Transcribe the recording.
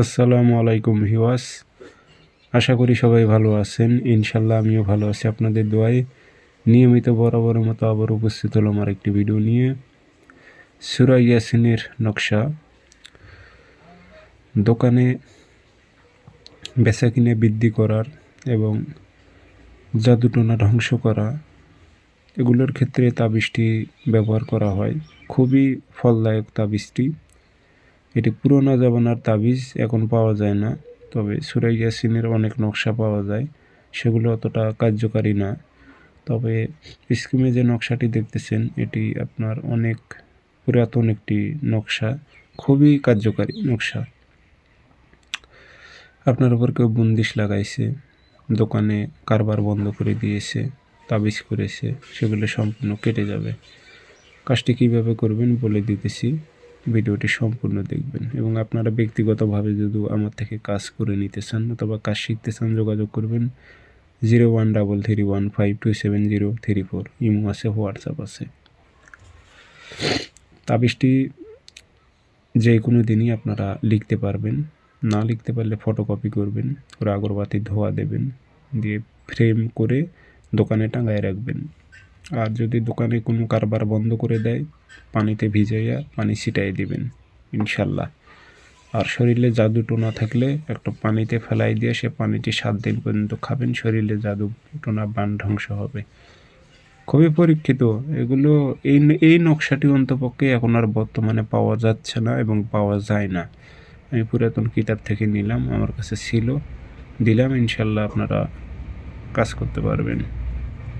আসসালামু আলাইকুম ভিওয়াস আশা করি সবাই ভালো আছেন। ইনশাল্লাহ আমিও ভালো আছি। আপনাদের দোয়ায় নিয়মিত বরাবরের মতো আবার উপস্থিত হলাম আর একটি ভিডিও নিয়ে। সুরা ইয়াসিনের নকশা। দোকানে বেচা কিনে বৃদ্ধি করার এবং জাদুটোনা ধ্বংস করা, এগুলোর ক্ষেত্রে তাবিজটি ব্যবহার করা হয়। খুবই ফলদায়ক তাবিজটি। এটি পুরোনো জামানার তাবিজ, এখন পাওয়া যায় না, তবে সুরাই ইয়াসিনের অনেক নকশা পাওয়া যায়। সেগুলো অতটা কার্যকারী না। তবে স্কিমে যে নকশাটি দেখতেছেন, এটি আপনার অনেক পুরাতন একটি নকশা, খুবই কার্যকারী নকশা। আপনার উপর কেউ বন্দিশ লাগাইছে, দোকানে কারবার বন্ধ করে দিয়েছে, তাবিজ করেছে, সেগুলো সম্পূর্ণ কেটে যাবে। কাজটি কীভাবে করবেন বলে দিতেছি। ভিডিওটি সম্পূর্ণ দেখবেন এবং আপনারা ব্যক্তিগতভাবে যদি আমার থেকে কাজ করে নিতে চান অথবা কাজ শিখতে চান, যোগাযোগ করবেন zero one double three one five two seven zero three four. Imo আছে, হোয়াটসঅ্যাপ আছে। তাবিজটি যে কোনো দিনই আপনারা লিখতে পারবেন। না লিখতে পারলে ফটোকপি করবেন, ওরা আগরবাতি ধোয়া দেবেন, দিয়ে ফ্রেম করে দোকানে টাঙায় রাখবেন। আর যদি দোকানে কোনো কারবার বন্ধ করে দেয়, পানিতে ভিজাইয়া পানি ছিটাই দিবেন, ইনশাল্লাহ। আর শরীরে জাদু টোনা থাকলে একটা পানিতে ফেলাই দিয়ে সে পানিটি সাত দিন পর্যন্ত খাবেন, শরীরে জাদু টোনা বান ধ্বংস হবে। খুবই পরীক্ষিত। এগুলো এই এই নকশাটি অন্তপক্ষে এখন আর বর্তমানে পাওয়া যাচ্ছে না এবং পাওয়া যায় না। আমি পুরাতন কিতাব থেকে নিলাম, আমার কাছে ছিল। দিলাম, ইনশাল্লাহ আপনারা কাজ করতে পারবেন।